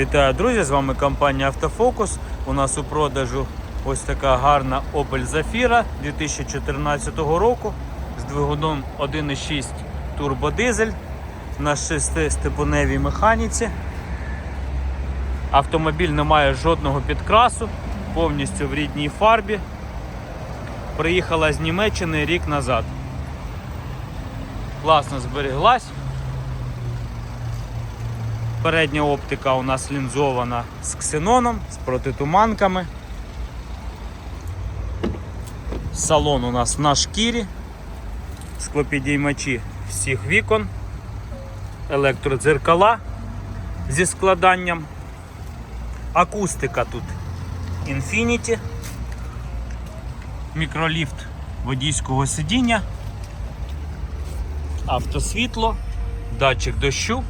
Вітаю, друзі! З вами компанія Автофокус. У нас у продажу ось така гарна Opel Zafira 2014 року з двигуном 1.6 турбодизель на 6-степеневій механіці. Автомобіль не має жодного підкрасу, повністю в рідній фарбі. Приїхала з Німеччини рік назад. Класно зберіглась. Передня оптика у нас лінзована з ксеноном, з протитуманками. Салон у нас на шкірі, склопідіймачі всіх вікон, електродзеркала зі складанням, акустика тут Infinity, мікроліфт водійського сидіння, автосвітло, датчик дощу.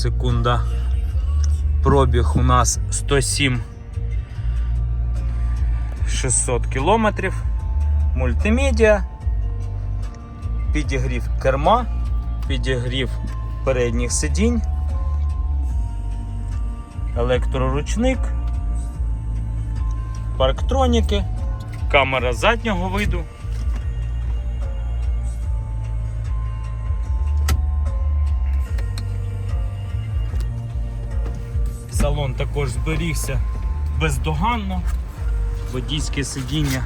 Секунда. Пробіг у нас 107 600 кілометрів. Мультимедіа, підігрів керма, підігрів передніх сидінь, електроручник, парктроніки, камера заднього виду. Салон також зберігся бездоганно, водійське сидіння.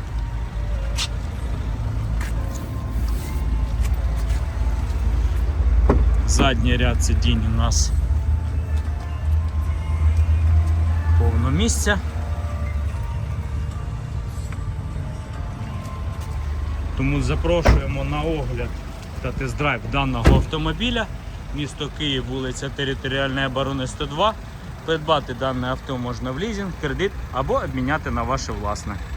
Задній ряд сидінь у нас повно місця. Тому запрошуємо на огляд та тест-драйв даного автомобіля. Місто Київ, вулиця Територіальної оборони 102. Придбати дане авто можна в лізинг, кредит або обміняти на ваше власне.